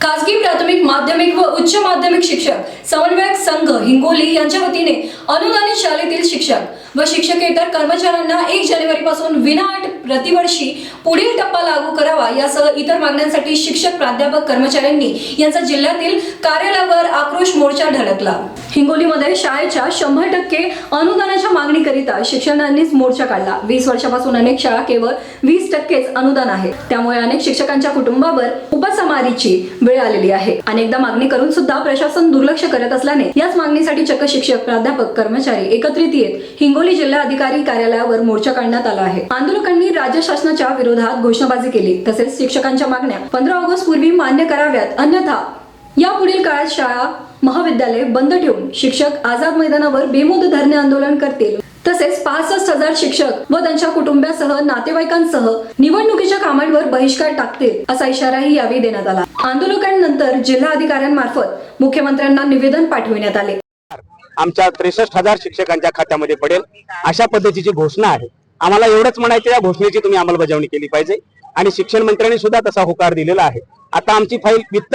खासगी प्राथमिक माध्यमिक व उच्च माध्यमिक शिक्षक समन्वयक संघ हिंगोली यांच्या वतीने अनुदानित शाळेतील शिक्षक व शिक्षकेतर कर्मचाऱ्यांना एक जानेवारी पासून विनाअट प्रतिवर्षी पुढील टप्पा लागू करावा यासह इतर मागण्यांसाठी शिक्षक प्राध्यापक कर्मचाऱ्यांनी यांचा जिल्ह्यातील कार्यालयावर आक्रोश मोर्चा ढळकला. हिंगोलीमध्ये शाळेच्या शंभर टक्के अनुदानाच्या मागणीकरिता शिक्षकांनीच मोर्चा काढला. वीस वर्षापासून अनेक शाळा केवळ वीस टक्केच अनुदान आहे त्यामुळे अनेक शिक्षकांच्या कुटुंबावर उपसमारीची वेळ आलेली आहे. अनेकदा मागणी करून सुद्धा प्रशासन दुर्लक्ष करत असल्याने याच मागणीसाठी चक्क शिक्षक प्राध्यापक कर्मचारी एकत्रित येत हिंगोली जिल्हा अधिकारी कार्यालयावर मोर्चा काढण्यात आला आहे. आंदोलकांनी राज्य शासनाच्या विरोधात घोषणाबाजी केली. तसेच शिक्षकांच्या मागण्या पंधरा ऑगस्ट पूर्वी मान्य कराव्यात. अन्यथा यापुढील काळात शाळा महाविद्यालय बंद ठेवून शिक्षक आझाद मैदानावर बेमुद धरणे आंदोलन करतील. तसेच पासष्ट हजार शिक्षक व त्यांच्या कुटुंबियासह नातेवाईकांसह निवडणुकीच्या कामांवर बहिष्कार टाकतील असा इशाराही यावेळी देण्यात आला. आंदोलकांनंतर जिल्हा अधिकाऱ्यांमार्फत मुख्यमंत्र्यांना निवेदन पाठविण्यात आले. आमच्या त्रेसष्ट हजार शिक्षकांच्या खात्यामध्ये पडेल अशा पद्धतीची घोषणा आहे. आम्हाला एवढंच म्हणायचं या घोषणेची तुम्ही अंमलबजावणी केली पाहिजे. आणि शिक्षण मंत्र्यांनी सुद्धा तसा होकार दिलेला आहे. आता आमची फाईल वित्त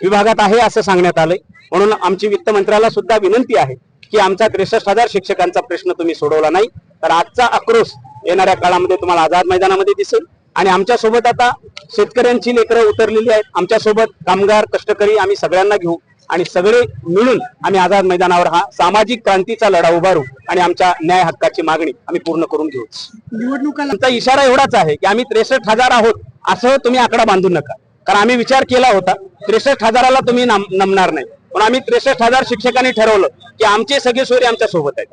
विभागात आहे असं सांगण्यात आलंय. म्हणून आमची वित्त मंत्र्याला सुद्धा विनंती आहे की आमचा त्रेसष्ट हजार शिक्षकांचा प्रश्न तुम्ही सोडवला नाही. तर आजचा आक्रोश येणाऱ्या काळामध्ये तुम्हाला आझाद मैदानामध्ये दिसेल. आणि आमच्यासोबत आता शेतकऱ्यांची लेकरं उतरलेली आहेत. आमच्यासोबत कामगार कष्टकरी आम्ही सगळ्यांना घेऊ. आणि सगळे मिळून आम्ही आझाद मैदानावर हा सामाजिक क्रांतीचा लढा उभारू आणि आमच्या न्याय हक्काची मागणी आम्ही पूर्ण करून घेऊ. निवडणुकाला आमचा इशारा एवढाच आहे की आम्ही त्रेसष्ट हजार आहोत. असं तुम्ही आकडा बांधू नका. कारण आम्ही विचार केला होता त्रेसष्ट हजाराला तुम्ही नम- नमणार नाही. पण आम्ही त्रेसष्ट हजार शिक्षकांनी ठरवलं की आमचे सगळे सोयरे आमच्यासोबत आहेत.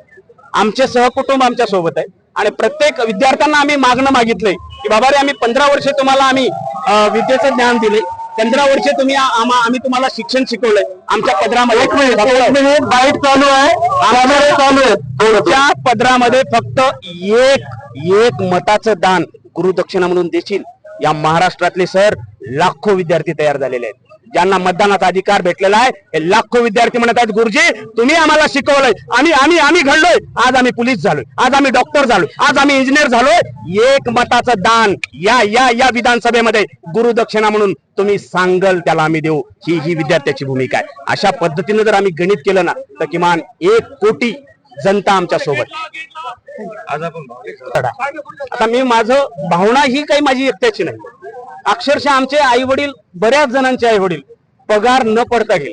आमचे सहकुटुंब आमच्यासोबत आहे आणि प्रत्येक विद्यार्थ्यांना आम्ही मागणं मागितलंय की बाबा रे आम्ही पंधरा वर्षे तुम्हाला आम्ही विद्येचं ज्ञान दिले पंधरा वर्षे तुम्ही आम्हा- आम्ही तुम्हाला शिक्षण शिकवलंय. आमच्या पदरामध्ये बाईट चालू आहे. चालू आहे पदरामध्ये फक्त एक एक मताचं दान गुरुदक्षिणा म्हणून देशील. या महाराष्ट्रातले सर लाखो विद्यार्थी तयार झालेले आहेत. ज्यांना मतदानाचा अधिकार भेटलेला आहे हे लाखो विद्यार्थी म्हणत आहेत गुरुजी तुम्ही आम्हाला शिकवलंय. आम्ही आम्ही आम्ही घडलोय. आज आम्ही पोलीस झालोय. आज आम्ही डॉक्टर झालोय. आज आम्ही इंजिनियर झालोय. एक मताचं दान या या या विधानसभेमध्ये गुरुदक्षिणा म्हणून तुम्ही सांगल त्याला आम्ही देऊ. ही ही विद्यार्थ्याची भूमिका आहे. अशा पद्धतीनं जर आम्ही गणित केलं ना तर किमान एक कोटी जनता आमच्यासोबत. आता मी माझं भावना ही काही माझी एकट्याची नाही. अक्षरशः आमचे आई वडील बऱ्याच जणांचे आई वडील पगार न पडता गेले.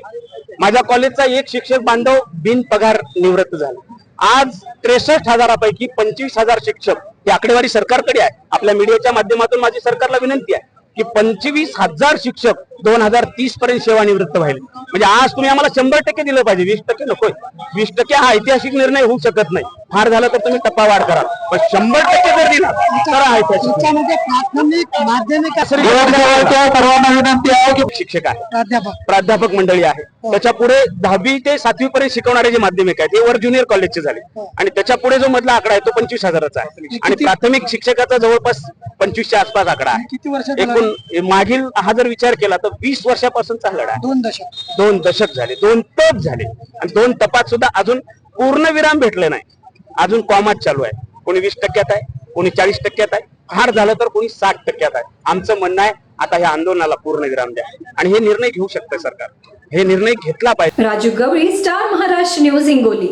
माझ्या कॉलेजचा एक शिक्षक बांधव बिन पगार निवृत्त झाला. आज त्रेसष्ट हजारापैकी पंचवीस हजार शिक्षक ही आकडेवारी सरकारकडे आहे. आपल्या मीडियाच्या माध्यमातून माझी सरकारला विनंती आहे की पंचवीस हजार शिक्षक दोन हजार तीस पर्यंत सेवानिवृत्त व्हायला. म्हणजे आज तुम्ही आम्हाला शंभर टक्के दिलं पाहिजे. वीस टक्के नकोय. वीस टक्के हा ऐतिहासिक निर्णय होऊ शकत नाही. फार झालं तर तुम्ही टप्पा वाढ करा. पण शंभर टक्के जर दिला तर हा त्याच्यामध्ये प्राथमिक माध्यमिक सर्वांना विनंती आहे की शिक्षक आहे. प्राध्यापक. प्राध्यापक मंडळी आहे. त्याच्या पुढे दहावी ते सातवी पर्यंत शिकवणारे जे माध्यमिक आहेत ते वर ज्युनियर कॉलेजचे झाले. आणि त्याच्या पुढे जो मधला आकडा आहे तो पंचवीस हजाराचा आहे. आणि प्राथमिक शिक्षकाचा जवळपास पंचवीसच्या आसपास आकडा आहे. किती वर्ष? एकूण मागील हा जर विचार केला तर वीस वर्षापासूनचा लढा आहे. दोन दशक. दोन दशक झाले. दोन टप झाले. आणि दोन टपात सुद्धा अजून पूर्ण विराम भेटले नाही. अजून कॉमात चालू आहे. कोणी वीस टक्क्यात आहे कोणी चाळीस टक्क्यात आहे. फार झालं तर कोणी साठ टक्क्यात आहे. आमचं म्हणणं आहे आता या आंदोलनाला पूर्ण विराम द्या. आणि हे निर्णय घेऊ शकतं सरकार. हे निर्णय घेतला पाहिजे. Raju Gawali Star Maharashtra News Hingoli.